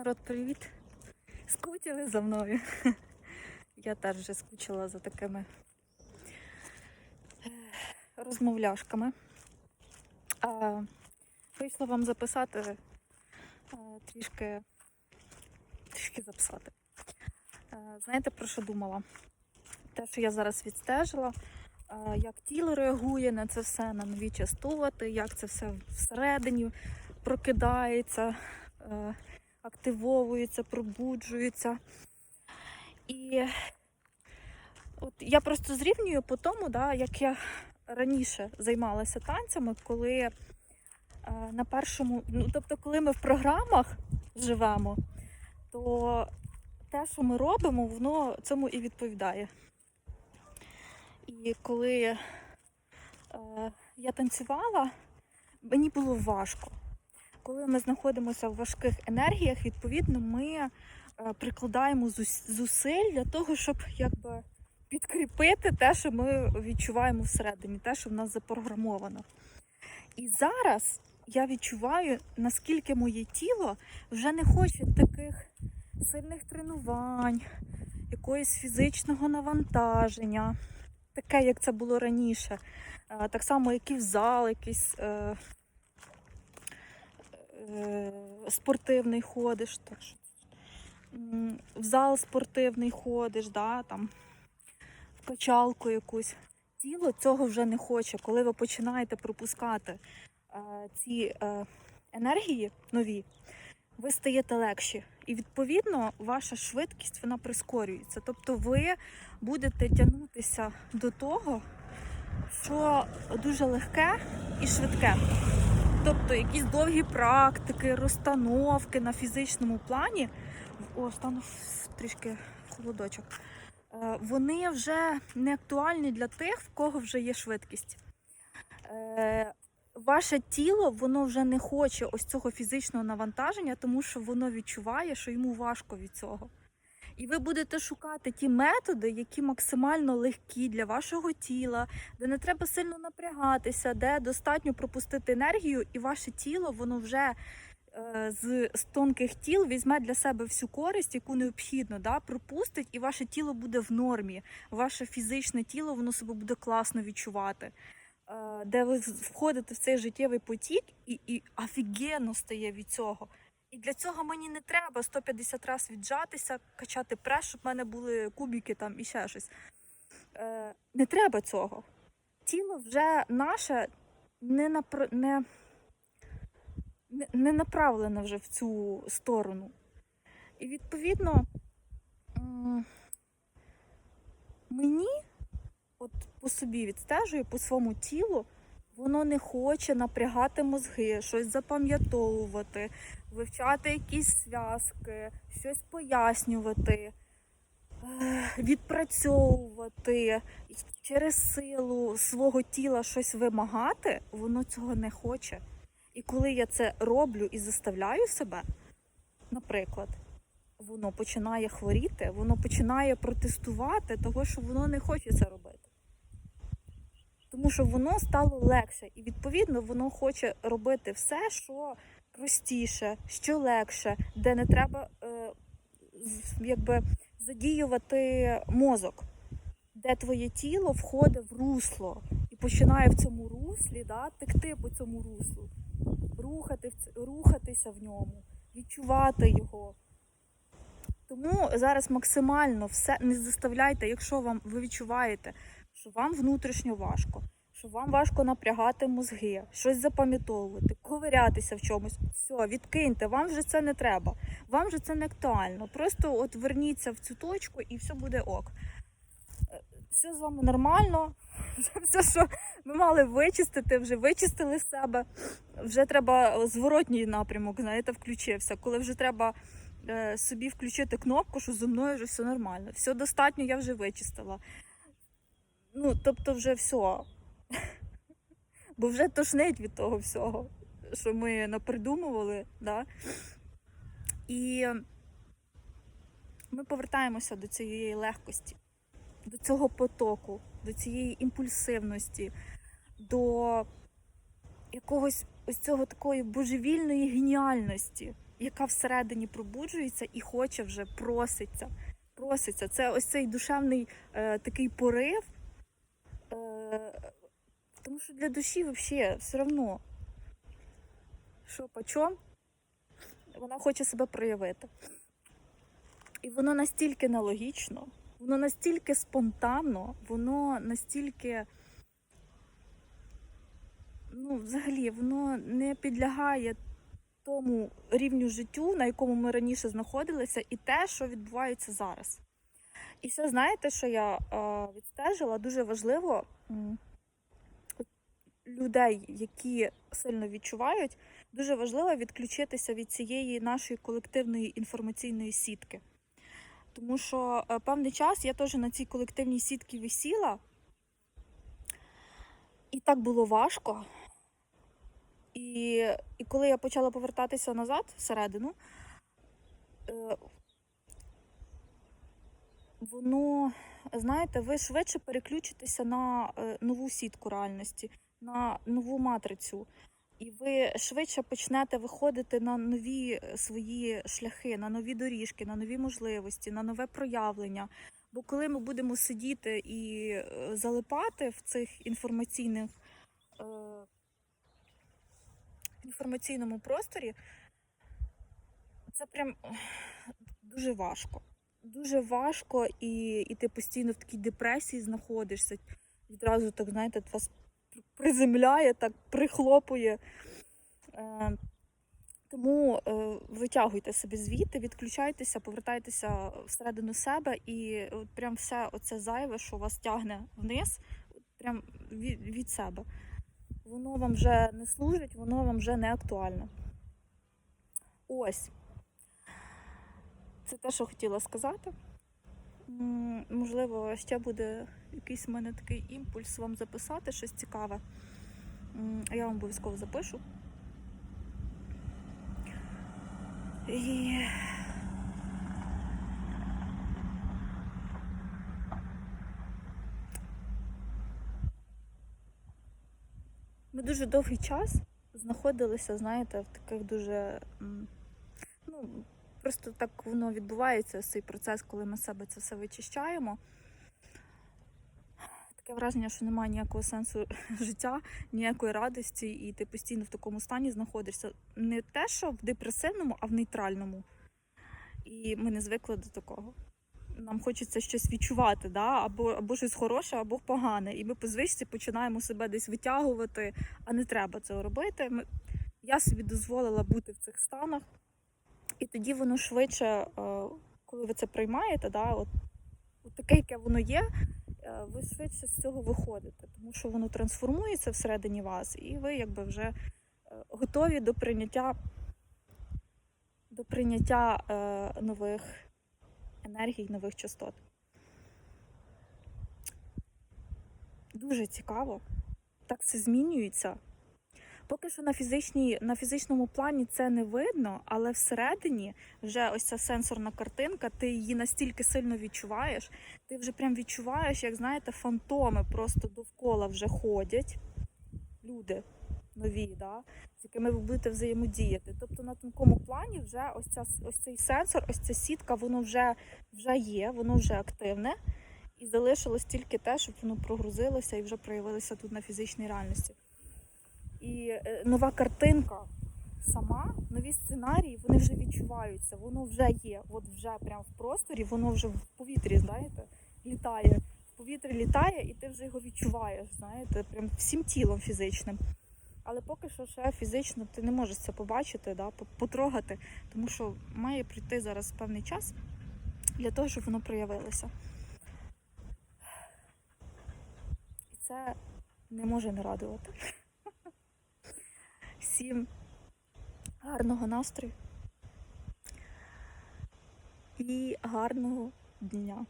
Народ, привіт! Скучили за мною. Я теж вже скучила за такими е, розмовляшками. А, вийшло вам записати е, трішки, трішки записати. Е, Знаєте, про що думала? Те, що я зараз відстежила, як тіло реагує на це все, на нові частоти, як це все всередині прокидається, активовується, пробуджується. І от я просто зрівнюю по тому, да, як я раніше займалася танцями, коли е, на першому, ну тобто, коли ми в програмах живемо, то те, що ми робимо, воно цьому і відповідає. І коли е, я танцювала, мені було важко. Коли ми знаходимося в важких енергіях, відповідно, ми е, прикладаємо зусиль для того, щоб якби підкріпити те, що ми відчуваємо всередині, те, що в нас запрограмовано. І зараз я відчуваю, наскільки моє тіло вже не хоче таких сильних тренувань, якоїсь фізичного навантаження, таке, як це було раніше. Е, Так само, як і в зал, якийсь е, е, спортивний ходиш. Так що, в зал спортивний ходиш, да, там, в качалку якусь. Тіло цього вже не хоче. Коли ви починаєте пропускати е, ці е, енергії нові, ви стаєте легші. І відповідно ваша швидкість вона прискорюється. Тобто ви будете тягнутися до того, що дуже легке і швидке. Тобто якісь довгі практики, розстановки на фізичному плані. О, стану трішки холодочок. Е, Вони вже не актуальні для тих, в кого вже є швидкість. Е, Ваше тіло воно вже не хоче ось цього фізичного навантаження, тому що воно відчуває, що йому важко від цього. І ви будете шукати ті методи, які максимально легкі для вашого тіла, де не треба сильно напрягатися, де достатньо пропустити енергію, і ваше тіло воно вже е, з, з тонких тіл візьме для себе всю користь, яку необхідно, да, пропустить, і ваше тіло буде в нормі. Ваше фізичне тіло воно себе буде класно відчувати. Е, Де ви входите в цей життєвий потік, і, і офігенно стає від цього. І для цього мені не треба 150 разів віджатися, качати прес, щоб в мене були кубики там і ще щось. Е, не треба цього. Тіло вже наше не, напр... не, не, не направлене вже в цю сторону. І відповідно мені, от по собі відстежую, по своєму тілу, воно не хоче напрягати мозги, щось запам'ятовувати, вивчати якісь зв'язки, щось пояснювати, е, відпрацьовувати через силу свого тіла щось вимагати, воно цього не хоче. І коли я це роблю і заставляю себе, наприклад, воно починає хворіти, воно починає протестувати, того, що воно не хоче це робити. Тому що воно стало легше, і відповідно воно хоче робити все, що простіше, що легше, де не треба е, якби задіювати мозок, де твоє тіло входить в русло і починає в цьому руслі да, текти по цьому руслу, рухати, рухатися в ньому, відчувати його. Тому зараз максимально все не заставляйте, якщо вам ви відчуваєте, що вам внутрішньо важко, що вам важко напрягати мозги, щось запам'ятовувати, ковирятися в чомусь. Все, відкиньте, вам вже це не треба. Вам вже це не актуально. Просто от верніться в цю точку і все буде ок. Е, Все з вами нормально. Все, що ми мали вичистити, вже вичистили з себе. Вже треба зворотній напрямок, знаєте, включився. Коли вже треба е, собі включити кнопку, що зі мною вже все нормально. Все достатньо, я вже вичистила. Ну, тобто, вже все. Бо вже тошнить від того всього, що ми напридумували, да? І ми повертаємося до цієї легкості, до цього потоку, до цієї імпульсивності, до якогось ось цього такої божевільної геніальності. яка всередині пробуджується і хоче вже проситься. Проситься. Це ось цей душевний е, такий порив. Тому що для душі взагалі все одно, що почом, вона хоче себе проявити. І воно настільки нелогічно, воно настільки спонтанно, воно настільки, ну, взагалі, воно не підлягає тому рівню життю, на якому ми раніше знаходилися, і те, що відбувається зараз. І ще знаєте, що я е, відстежила, дуже важливо людей, які сильно відчувають, дуже важливо відключитися від цієї нашої колективної інформаційної сітки. Тому що е, певний час я теж на цій колективній сітці висіла, і так було важко. І, і коли я почала повертатися назад всередину, е, воно, знаєте, ви швидше переключитеся на е, нову сітку реальності, на нову матрицю. І ви швидше почнете виходити на нові е, свої шляхи, на нові доріжки, на нові можливості, на нове проявлення. Бо коли ми будемо сидіти і е, залипати в цих інформаційних е, інформаційному просторі, це прям дуже важко. Дуже важко, і, і ти постійно в такій депресії знаходишся. Відразу так, знаєте, вас приземляє, так прихлопує. Е, тому е, витягуйте собі звідти, відключайтеся, повертайтеся всередину себе, і от прям все оце зайве, що вас тягне вниз, прям від, від себе. Воно вам вже не служить, воно вам вже не актуальне. Ось. Це те, що хотіла сказати. Можливо, ще буде якийсь в мене такий імпульс вам записати щось цікаве. Я вам обов'язково запишу. І... Ми дуже довгий час знаходилися, знаєте, в таких дуже. Ну, просто так воно відбувається, цей процес, коли ми себе це все вичищаємо. Таке враження, що немає ніякого сенсу життя, ніякої радості, і ти постійно в такому стані знаходишся. Не те, що в депресивному, а в нейтральному. І ми не звикли до такого. Нам хочеться щось відчувати, да? або, або щось хороше, або погане. І ми по звичці починаємо себе десь витягувати, а не треба цього робити. Ми... Я собі дозволила бути в цих станах, і тоді воно швидше, е, коли ви це приймаєте, да, от, от таке, яке воно є, е, ви швидше з цього виходите, тому що воно трансформується всередині вас, і ви якби вже е, готові до прийняття, до прийняття нових енергій, нових частот. Дуже цікаво. Так все змінюється. Поки що на, фізичній, на фізичному плані це не видно, але всередині вже ось ця сенсорна картинка, ти її настільки сильно відчуваєш, ти вже прям відчуваєш, як знаєте, фантоми просто довкола вже ходять. Люди нові, да, з якими ви будете взаємодіяти. Тобто на тонкому плані вже ось, ця, ось цей сенсор, ось ця сітка, воно вже, вже є, воно вже активне. І залишилось тільки те, щоб воно прогрузилося і вже проявилося тут на фізичній реальності. І е, нова картинка сама, нові сценарії, вони вже відчуваються, воно вже є, от вже прямо в просторі, воно вже в повітрі, знаєте, літає. В повітрі літає, і ти вже його відчуваєш, знаєте, прям всім тілом фізичним. Але поки що ще фізично ти не можеш це побачити, да, потрогати, тому що має прийти зараз певний час для того, щоб воно проявилося. І це не може не радувати. Всім гарного настрою і гарного дня.